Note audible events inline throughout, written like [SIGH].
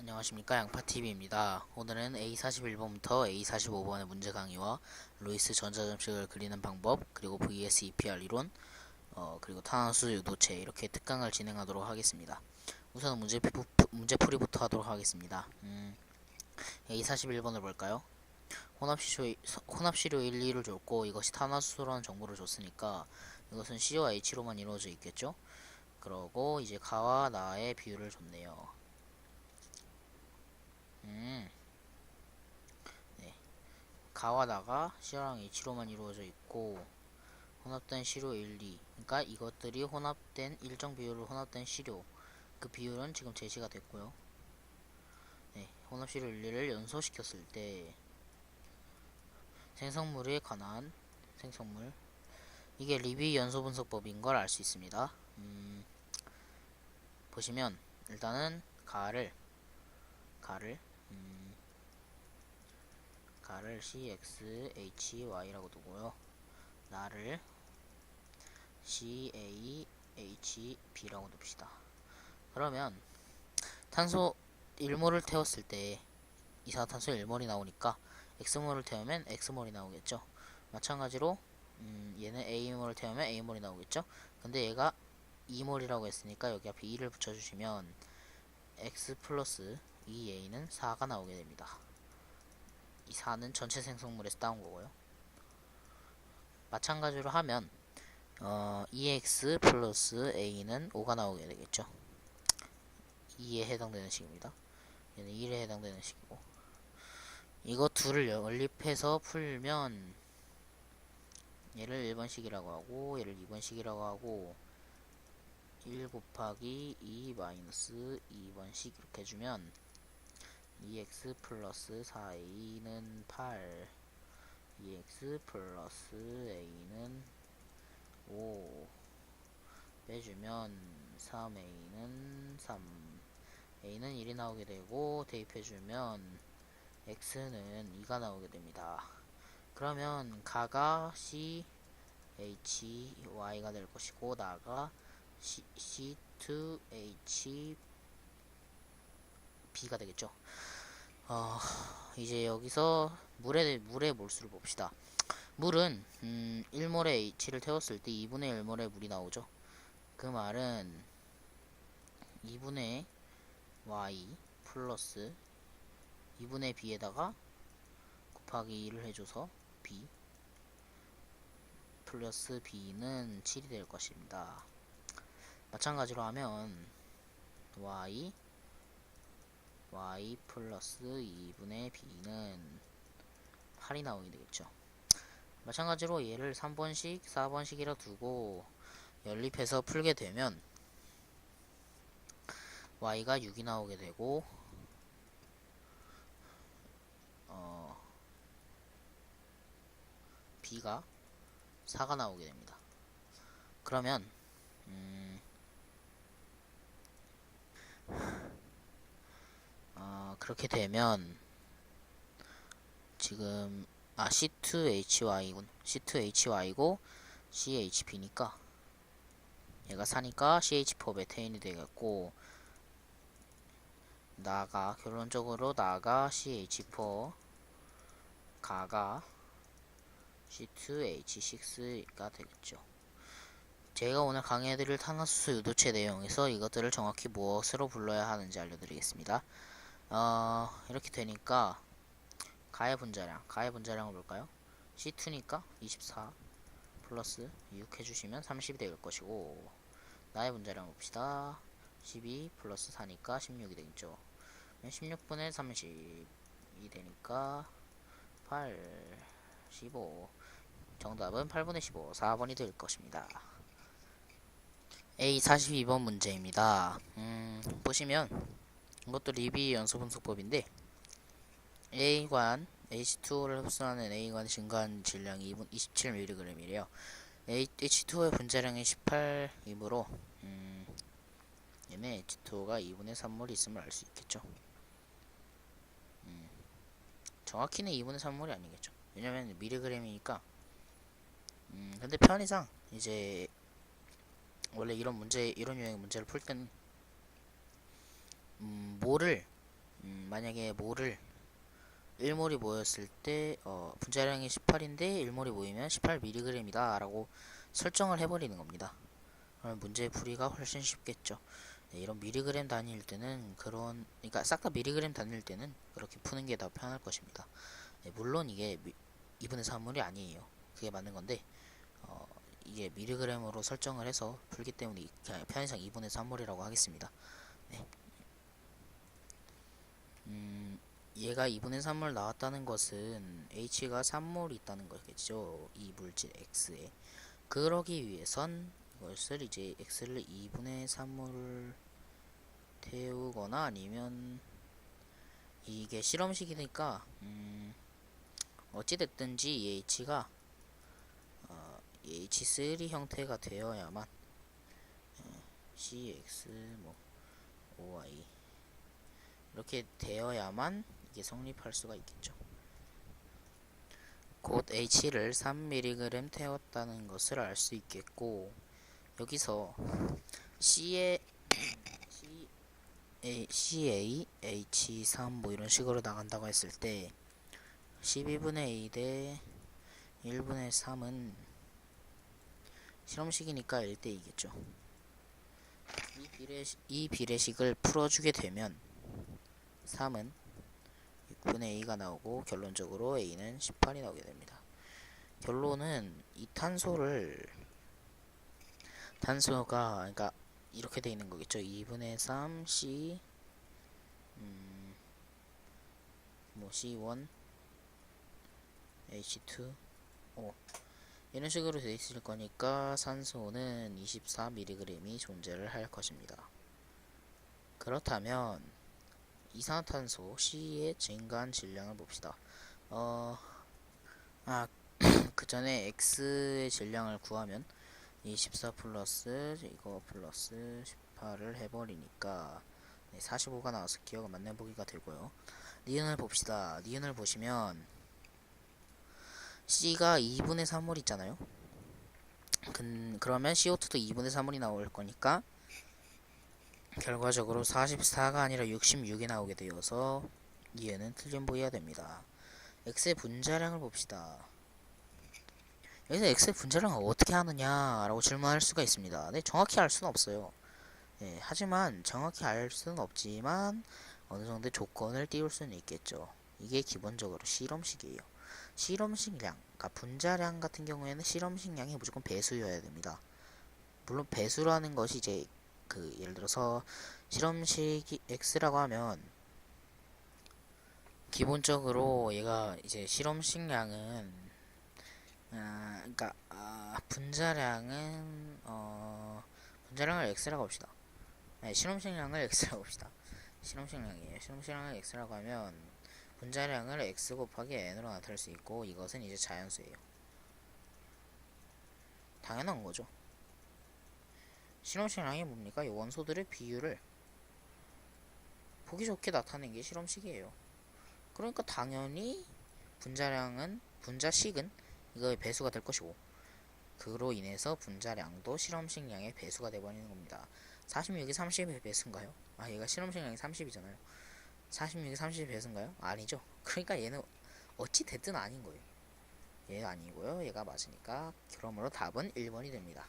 안녕하십니까 양파TV입니다. 오늘은 A41번부터 A45번의 문제 강의와 로이스 전자점식을 그리는 방법 그리고 VS EPR 이론 어, 그리고 탄화수 유도체 이렇게 특강을 진행하도록 하겠습니다. 우선 문제, 문제풀이부터 하도록 하겠습니다. 음, A41번을 볼까요? 혼합시료, 혼합시료 1, 2를 줬고 이것이 탄화수소라는 정보를 줬으니까 이것은 C와 H로만 이루어져 있겠죠? 그러고 이제 가와 나의 비율을 줬네요. 음. 네. 가와 나가 C랑 H로만 이루어져 있고 혼합된 시료 1, 2 그러니까 이것들이 혼합된 일정 비율로 혼합된 시료 그 비율은 지금 제시가 됐고요 네. 혼합 시료 1, 2를 연소시켰을 때 생성물에 관한 생성물 이게 리비 연소 분석법인 걸 알 수 있습니다 음, 보시면 일단은 가를 가를 음, 가를 CX, HY라고 두고요. 나를 CA, HB라고 둡시다. 그러면 탄소 1몰을 태웠을 때 이산화탄소 1몰이 나오니까 X몰을 태우면 X몰이 나오겠죠. 마찬가지로 음, 얘는 A몰을 태우면 A몰이 나오겠죠. 근데 얘가 2몰이라고 했으니까 여기 앞에 2를 붙여주시면 X 플러스 2A는 4가 나오게 됩니다. 이 4는 전체 생성물에서 따온 거고요. 마찬가지로 하면 어, 2x 플러스 a는 5가 나오게 되겠죠. 2에 해당되는 식입니다. 얘는 1에 해당되는 식이고 이거 둘을 연립해서 풀면 얘를 1번식이라고 하고 얘를 2번식이라고 하고 1 곱하기 2 마이너스 2번식 이렇게 해주면 2x 플러스 4a는 8 2x 플러스 a는 5 빼주면 3a는 3 a는 1이 나오게 되고 대입해주면 x는 2가 나오게 됩니다. 그러면 가가 c h y가 될 것이고 나가 c, c2 h b가 되겠죠 어, 이제 여기서 물의 물의 몰수를 봅시다. 물은 음, 1몰에 H를 태웠을 때 2분의 1몰의 물이 나오죠. 그 말은 2분의 Y 플러스 2분의 B에다가 곱하기 2를 해줘서 B 플러스 B는 7이 될 것입니다. 마찬가지로 하면 Y y 플러스 2분의 b는 8이 나오게 되겠죠. 마찬가지로 얘를 3번씩, 4번씩이라 두고 연립해서 풀게 되면 y가 6이 나오게 되고 어 b가 4가 나오게 됩니다. 그러면 음 아, 그렇게 되면 지금 아 C2HY군 C2HY고 CHB니까 얘가 4니까 CH4 메테인이 되겠고 나가 결론적으로 나가 CH4 가가 C2H6가 되겠죠. 제가 오늘 강의해드릴 탄화수소 유도체 내용에서 이것들을 정확히 무엇으로 불러야 하는지 알려드리겠습니다. 어, 이렇게 되니까 가의 분자량, 가의 분자량을 볼까요? C2니까 24 플러스 6 해주시면 30이 될 것이고 나의 분자량 봅시다. 12 플러스 4니까 16이 되겠죠. 16분의 30이 되니까 8, 15 정답은 8분의 15, 4번이 될 것입니다. A 42번 문제입니다. 음, 보시면 이것도 리비 연소 분석법인데 A관 H2를 흡수하는 A관 증가한 질량이 2분 27mg이래요. H2의 분자량이 18이므로 음, 얘네 H2가 2분의 3몰이 있음을 알 수 있겠죠. 음, 정확히는 2분의 3몰이 아니겠죠. 왜냐면 미리그램이니까. 음, 근데 편의상 이제 원래 이런 문제 이런 유형의 문제를 풀 때는 음, 몰을 만약에 몰을 1몰이 모였을 때 어, 분자량이 18인데 1몰이 모이면 18mg이다 라고 설정을 해버리는 겁니다. 그러면 문제 풀이가 훨씬 쉽겠죠. 네, 이런 미리그램 단위일 때는 그런 그러니까 싹 다 미리그램 단위일 때는 그렇게 푸는 게 더 편할 것입니다. 네, 물론 이게 미, 2분의 3몰이 아니에요. 그게 맞는 건데 어, 이게 미리그램으로 설정을 해서 풀기 때문에 이- 그냥 편의상 2분의 3몰이라고 하겠습니다. 네. 음, 얘가 2분의 3몰 나왔다는 것은 H가 3몰 있다는 거겠죠. 이 물질 X에. 그러기 위해선 이것을 이제 X를 2분의 3몰 태우거나 아니면 이게 실험식이니까 음, 어찌됐든지 이 H가 어, 이 H3 형태가 되어야만 어, CX 뭐 OI 이렇게 되어야만 이게 성립할 수가 있겠죠. 곧 H를 3mg 태웠다는 것을 알 수 있겠고 여기서 C에 C, A, CA H3 뭐 이런 식으로 나간다고 했을 때 12분의 A 대 1분의 3은 실험식이니까 1대 2겠죠. 이, 비례식, 이 비례식을 풀어주게 되면 3은 6분의 A가 나오고 결론적으로 A는 18이 나오게 됩니다. 결론은 이 탄소를 탄소가 그러니까 이렇게 돼 있는 거겠죠. 2분의 3 C 음, 뭐 C1 H2 O 이런 식으로 돼 있을 거니까 산소는 24mg이 존재를 할 것입니다. 그렇다면 이산화탄소 C의 증가한 질량을 봅시다. 어, 아, [CLEARS THROAT] 그 전에 X의 질량을 구하면 이 14 플러스 이거 플러스 18을 해버리니까 네, 45가 나와서 기억을 만나보기가 되고요. 니은을 봅시다. 니은을 보시면 C가 2분의 3몰 있잖아요. 근, 그러면 CO2도 2분의 3몰이 나올 거니까 결과적으로 44가 아니라 66이 나오게 되어서 이해는 틀린 보여야 됩니다. X의 분자량을 봅시다. 여기서 X의 분자량을 어떻게 하느냐라고 질문할 수가 있습니다. 네, 정확히 알 수는 없어요. 예, 하지만 정확히 알 수는 없지만 어느 정도 조건을 띄울 수는 있겠죠. 이게 기본적으로 실험식이에요. 실험식량, 그러니까 분자량 같은 경우에는 실험식량이 무조건 배수여야 됩니다. 물론 배수라는 것이 이제 그 예를 들어서 실험식 X라고 하면 기본적으로 얘가 이제 실험식량은 아 그러니까 아, 분자량은 어 분자량을 X라고 합시다. 네, 실험식량을 X라고 합시다. 실험식량이에요. 실험식량을 X라고 하면 분자량을 X 곱하기 N으로 나타낼 수 있고 이것은 이제 자연수예요. 당연한 거죠. 실험식량이 뭡니까? 이 원소들의 비율을 보기 좋게 나타낸 게 실험식이에요. 그러니까 당연히 분자량은 분자식은 이거의 배수가 될 것이고 그로 인해서 분자량도 실험식량의 배수가 되버리는 겁니다. 46이 30의 배수인가요? 아 얘가 실험식량이 30이잖아요. 46이 30의 배수인가요? 아니죠. [LAUGHS] 그러니까 얘는 어찌 됐든 아닌 거예요. 얘가 아니고요. 얘가 맞으니까 그러므로 답은 1번이 됩니다.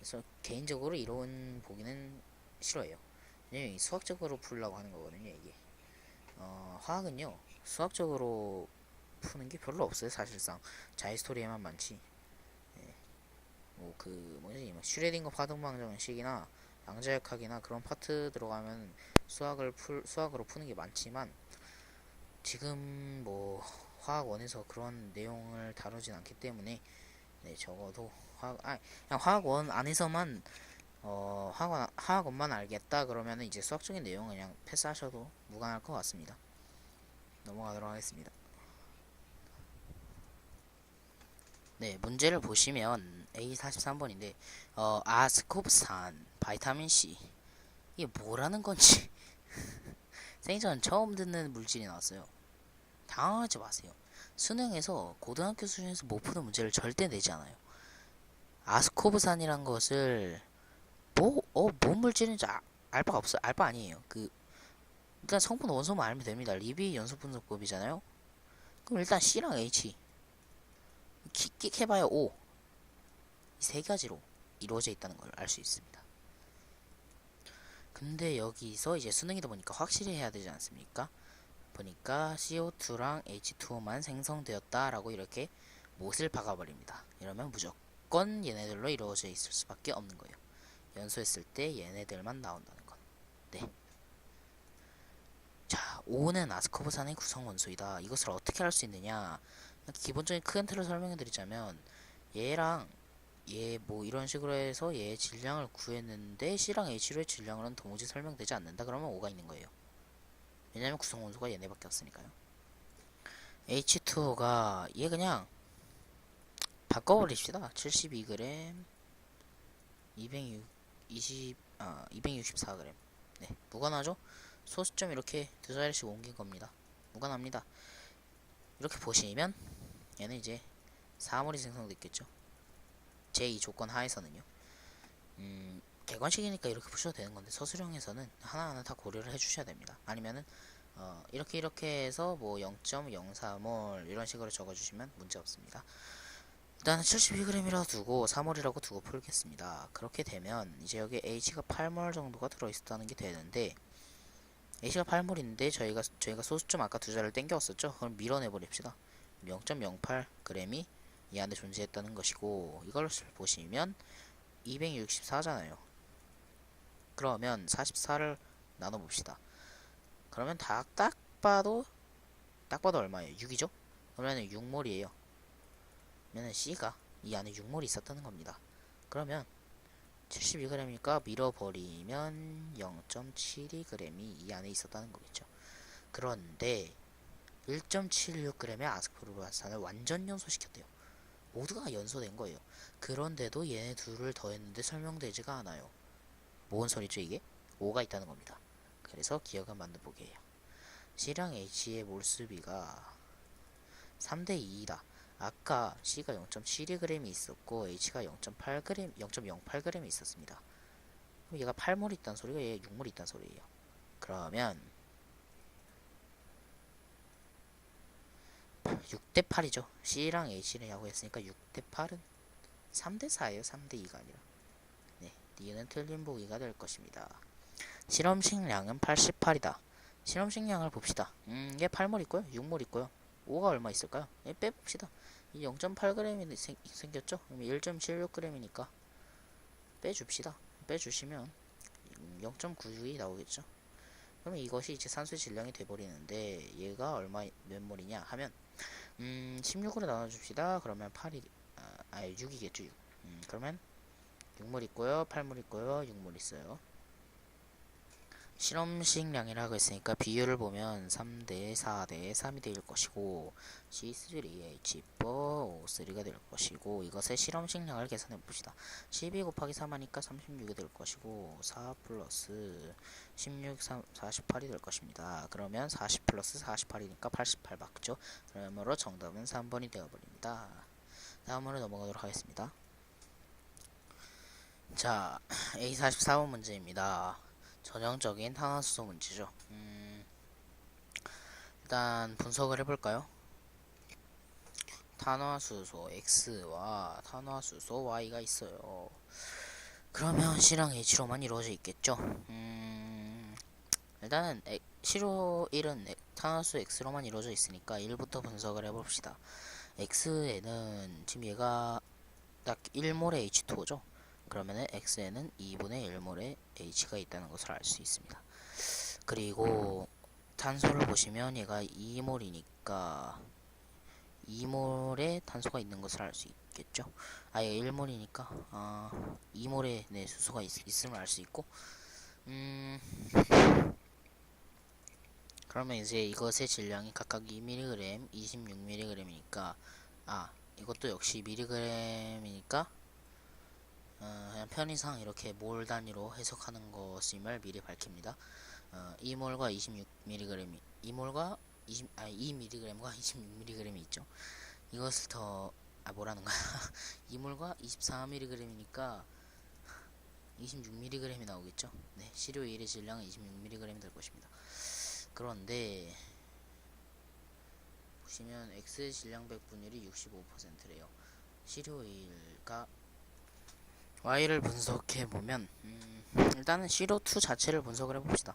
그래서 개인적으로 이론 보기는 싫어해요. 왜냐면 이 수학적으로 풀려고 하는 거거든요, 이게. 어, 화학은요, 수학적으로 푸는 게 별로 없어요, 사실상. 자이스토리에만 많지. 예. 뭐, 그, 뭐지, 뭐 슈레딩거 파동방정식이나 양자역학이나 그런 파트 들어가면 수학을 풀, 수학으로 푸는 게 많지만, 지금 뭐, 화학원에서 그런 내용을 다루진 않기 때문에, 네, 적어도 화학, 아, 그냥 화학원 안에서만 어, 학원, 학원만 알겠다 그러면은 이제 수학적인 내용은 그냥 패스하셔도 무관할 것 같습니다. 넘어가도록 하겠습니다. 네, 문제를 보시면 A43번인데 어, 아스코브산, 바이타민 C 이게 뭐라는 건지 [LAUGHS] 생전 처음 듣는 물질이 나왔어요. 당황하지 마세요. 수능에서 고등학교 수준에서 못 푸는 문제를 절대 내지 않아요. 아스코브산이란 것을 뭐, 어, 뭔 물질인지 아, 알 바가 없어요. 알 바 아니에요. 그, 일단 성분 원소만 알면 됩니다. 리비 연소 분석법이잖아요. 그럼 일단 C랑 H 깊게 해봐야 O 이 세 가지로 이루어져 있다는 걸 알 수 있습니다. 근데 여기서 이제 수능이다 보니까 확실히 해야 되지 않습니까? 보니까 CO2랑 H2O만 생성되었다라고 이렇게 못을 박아버립니다. 이러면 무조건 얘네들로 이루어져 있을 수밖에 없는 거예요. 연소했을 때 얘네들만 나온다는 건. 네. 자, O는 아스코브산의 구성 원소이다. 이것을 어떻게 할 수 있느냐? 기본적인 큰 틀을 설명해 드리자면 얘랑 얘 뭐 이런 식으로 해서 얘의 질량을 구했는데 C랑 H로의 질량으로는 도무지 설명되지 않는다. 그러면 O가 있는 거예요. 왜냐면 구성 원소가 얘네밖에 없으니까요. H2O가 얘 그냥 바꿔버립시다. 72g 206 20 아, 264g. 네, 무관하죠? 소수점 이렇게 두 자리씩 옮긴 겁니다. 무관합니다. 이렇게 보시면 얘는 이제 사물이 생성됐겠죠. 제2 조건 하에서는요. 음, 객관식이니까 이렇게 푸셔도 되는 건데 서술형에서는 하나하나 다 고려를 해주셔야 됩니다. 아니면은 어, 이렇게 이렇게 해서 뭐 0.04몰 이런 식으로 적어주시면 문제 없습니다. 일단은 72g이라고 두고 3몰이라고 두고 풀겠습니다. 그렇게 되면 이제 여기 H가 8몰 정도가 들어있었다는 게 되는데 H가 8몰인데 저희가 저희가 소수점 아까 두 자를 땡겨왔었죠. 그럼 밀어내 버립시다. 0.08g이 이 안에 존재했다는 것이고 이걸 보시면 264잖아요. 그러면 44를 나눠봅시다. 그러면 딱, 딱 봐도 딱 봐도 얼마예요? 6이죠? 그러면 6몰이에요. 그러면 C가 이 안에 6몰이 있었다는 겁니다. 그러면 72g이니까 밀어버리면 0.72g이 이 안에 있었다는 거겠죠. 그런데 1.76g의 아스코르바산을 완전 연소시켰대요. 모두가 연소된 거예요. 그런데도 얘네 둘을 더했는데 설명되지가 않아요. 뭔 소리죠 이게? 5가 있다는 겁니다. 그래서 기억을 만들어보게요. C랑 H의 몰수비가 3대 2이다. 아까 C가 0.72g이 있었고 H가 0.8g, 0.08g이 있었습니다. 그럼 얘가 8몰 있다는 소리가 얘 6몰 있다는 소리예요. 그러면 6대 8이죠. C랑 H를 야구했으니까 6대 8은 3대 4예요. 3대 2가 아니라. 네, D는 틀린 보기가 될 것입니다. 실험식량은 88이다. 실험식량을 봅시다. 음, 얘 8몰 있고요. 6몰 있고요. 5가 얼마 있을까요? 얘 빼봅시다. 이 0.8g이 생, 생겼죠? 그럼 1.76g이니까 빼줍시다. 빼주시면 0.96이 나오겠죠? 그러면 이것이 이제 산소의 질량이 돼버리는데 얘가 얼마 몇 몰이냐 하면 음 16으로 나눠줍시다. 그러면 8이 아, 아 6이겠죠 6. 음, 그러면 6몰 있고요, 8몰 있고요, 6몰 있어요. 실험식량이라고 했으니까 비율을 보면 3대 4대 3이 될 것이고 C3H4 O3가 될 것이고 이것의 실험식량을 계산해 봅시다. 12 곱하기 3 하니까 36이 될 것이고 4 플러스 16, 3, 48이 될 것입니다. 그러면 40 플러스 48이니까 88 맞죠? 그러므로 정답은 3번이 되어버립니다. 다음으로 넘어가도록 하겠습니다. 자, A44번 문제입니다. 전형적인 탄화수소 문제죠. 음, 일단 분석을 해볼까요? 탄화수소 X와 탄화수소 Y가 있어요. 그러면 C랑 H로만 이루어져 있겠죠. 음, 일단은 엑, C로 1은 엑, 탄화수 X로만 이루어져 있으니까 1부터 분석을 해봅시다. X에는 지금 얘가 딱 1몰의 H2죠. 그러면은 X에는 2분의 1몰의 H가 있다는 것을 알 수 있습니다. 그리고 탄소를 보시면 얘가 2몰이니까 2몰의 탄소가 있는 것을 알 수 있겠죠. 아, 얘가 1몰이니까 아, 2몰의 네, 수소가 있, 있음을 알 수 있고 음 [LAUGHS] 그러면 이제 이것의 질량이 각각 2mg, 26mg이니까 아 이것도 역시 mg이니까 어, 그냥 편의상 이렇게 몰 단위로 해석하는 것임을 미리 밝힙니다. 어, 2몰과 26mg, 2몰과 20, 아 2mg과 26mg이 [LAUGHS] 있죠. 이것을 더, 아 뭐라는 거야. 2몰과 24mg이니까 26mg이 나오겠죠. 네, 시료 1의 질량은 26mg 될 것입니다. 그런데 보시면 x 질량 백분율이 65%래요. 시료일과 y를 분석해 보면 음, 일단은 CO2 자체를 분석을 해봅시다.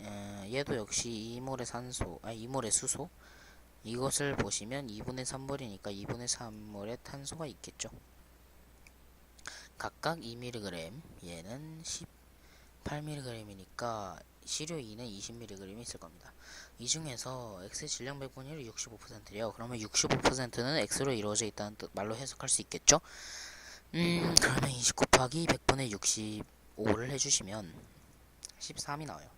에, 얘도 역시 이몰의 산소, 아 이몰의 수소 이것을 보시면 2분의 3몰이니까 2분의 3몰의 탄소가 있겠죠. 각각 2mg, 얘는 18mg이니까 시료 2는 20mg이 있을 겁니다. 이 중에서 x 질량 백분율이 65%래요. 그러면 65%는 x로 이루어져 있다는 뜻 말로 해석할 수 있겠죠? 음, 그러면 20 곱하기 100분의 65를 해주시면 13이 나와요.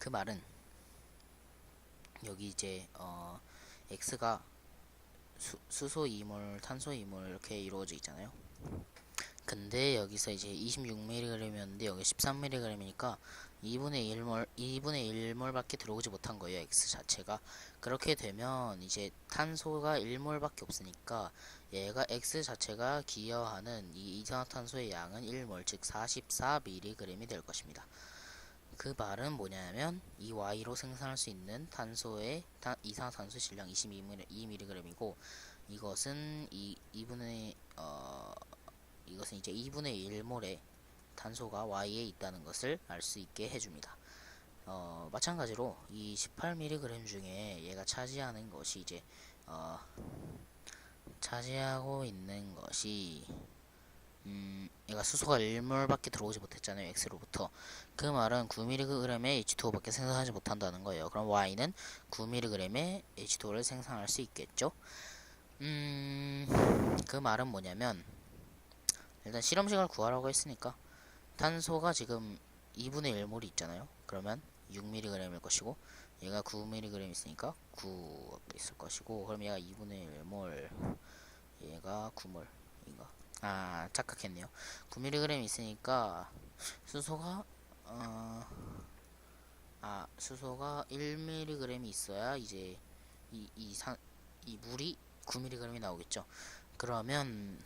그 말은 여기 이제 어 x가 수, 수소 2몰, 탄소 2몰 이렇게 이루어져 있잖아요. 근데 여기서 이제 26mg이었는데 여기 13mg이니까 2분의 1몰, 2분의 1몰밖에 들어오지 못한 거예요. x 자체가. 그렇게 되면 이제 탄소가 1몰밖에 없으니까 얘가 x 자체가 기여하는 이 이산화탄소의 양은 1몰, 즉 44mg이 될 것입니다. 그 말은 뭐냐면 이 y로 생산할 수 있는 탄소의 탄, 이산화탄소 질량 22mg이고 이것은 이 2분의 어 이것은 이제 2분의 1몰의 탄소가 y에 있다는 것을 알 수 있게 해줍니다. 어, 마찬가지로 이 18mg 중에 얘가 차지하는 것이 이제 어, 차지하고 있는 것이 음, 얘가 수소가 1몰밖에 들어오지 못했잖아요. x로부터. 그 말은 9mg의 H2O 밖에 생산하지 못한다는 거예요. 그럼 y는 9mg의 H2O를 생산할 수 있겠죠? 음, 그 말은 뭐냐면 일단 실험식을 구하라고 했으니까 탄소가 지금 2분의 1몰이 있잖아요. 그러면 6mg일 것이고 얘가 9mg 있으니까 9 있을 것이고 그럼 얘가 2분의 1몰 얘가 9몰 인가? 아 착각했네요. 9mg 있으니까 수소가 어, 아 수소가 1mg 있어야 이제 이, 이, 산, 이 물이 9mg이 나오겠죠. 그러면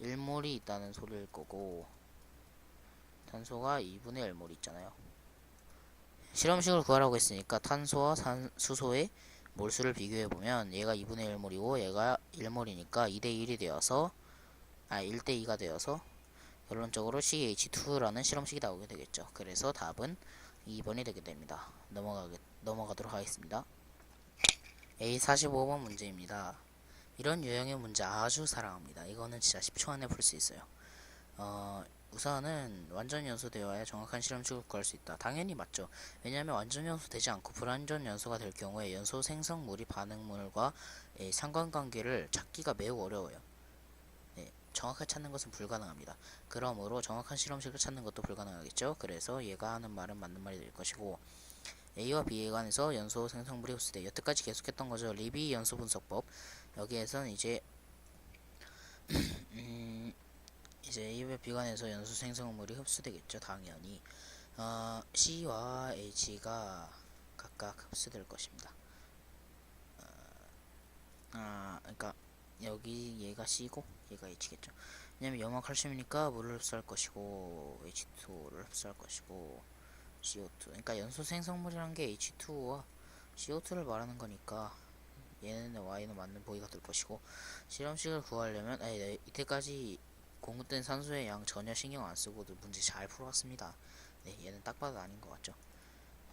1몰이 있다는 소리일 거고 탄소가 2분의 1몰 있잖아요 실험식을 구하라고 했으니까 탄소와 산, 수소의 몰수를 비교해 보면 얘가 2분의 1몰이고 얘가 1몰이니까 2대 1이 되어서 아 1대 2가 되어서 결론적으로 CH2라는 실험식이 나오게 되겠죠. 그래서 답은 2번이 되게 됩니다. 넘어가게 넘어가도록 하겠습니다. A45번 문제입니다. 이런 유형의 문제 아주 사랑합니다. 이거는 진짜 10초 안에 풀 수 있어요. 어, 우선은 완전 연소되어야 정확한 실험식을 구할 수 있다. 당연히 맞죠. 왜냐하면 완전 연소되지 않고 불완전 연소가 될 경우에 연소 생성물이 반응물과 의 상관관계를 찾기가 매우 어려워요. 네, 정확하게 찾는 것은 불가능합니다. 그러므로 정확한 실험식을 찾는 것도 불가능하겠죠. 그래서 얘가 하는 말은 맞는 말이 될 것이고 A와 B에 관해서 연소 생성물이 흡수돼 여태까지 계속했던 거죠. 리비 연소 분석법 여기에선 이제 [CLEARS THROAT] 음, 이제 A와 B관에서 연소 생성물이 흡수되겠죠. 당연히 어, C와 H가 각각 흡수될 것입니다. 어, 아, 그러니까 여기 얘가 C고 얘가 H겠죠. 왜냐면 염화 칼슘이니까 물을 흡수할 것이고 H2O를 흡수할 것이고 CO2. 그러니까 연소 생성물이란 게 H2O와 CO2를 말하는 거니까 얘는 Y는 맞는 보기가 될 것이고 실험식을 구하려면 아니 네, 이때까지 공급된 산소의 양 전혀 신경 안 쓰고도 문제 잘 풀어왔습니다. 네, 얘는 딱 봐도 아닌 것 같죠?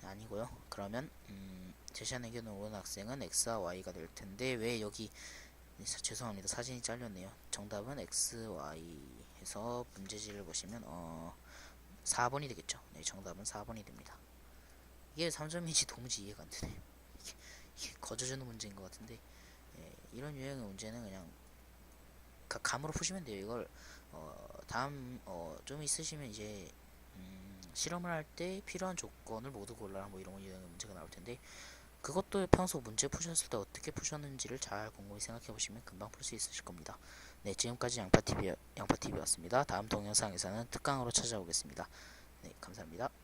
네, 아니고요. 그러면 음, 제시한 의견을 옳은 학생은 X와 Y가 될 텐데 왜 여기 네, 사- 죄송합니다. 사진이 잘렸네요. 정답은 X, Y 해서 문제지를 보시면 어 4번이 되겠죠. 네, 정답은 4번이 됩니다. 이게 3점인지 도무지 이해가 안 되네. 이게, 이게 거저주는 문제인 것 같은데 예, 이런 유형의 문제는 그냥 가- 감으로 푸시면 돼요. 이걸 어, 다음 어, 좀 있으시면 이제 음, 실험을 할 때 필요한 조건을 모두 골라라 뭐 이런 문제가 나올 텐데 그것도 평소 문제 푸셨을 때 어떻게 푸셨는지를 잘 곰곰이 생각해 보시면 금방 풀 수 있으실 겁니다. 네, 지금까지 양파TV, 양파TV였습니다. 다음 동영상에서는 특강으로 찾아오겠습니다. 네, 감사합니다.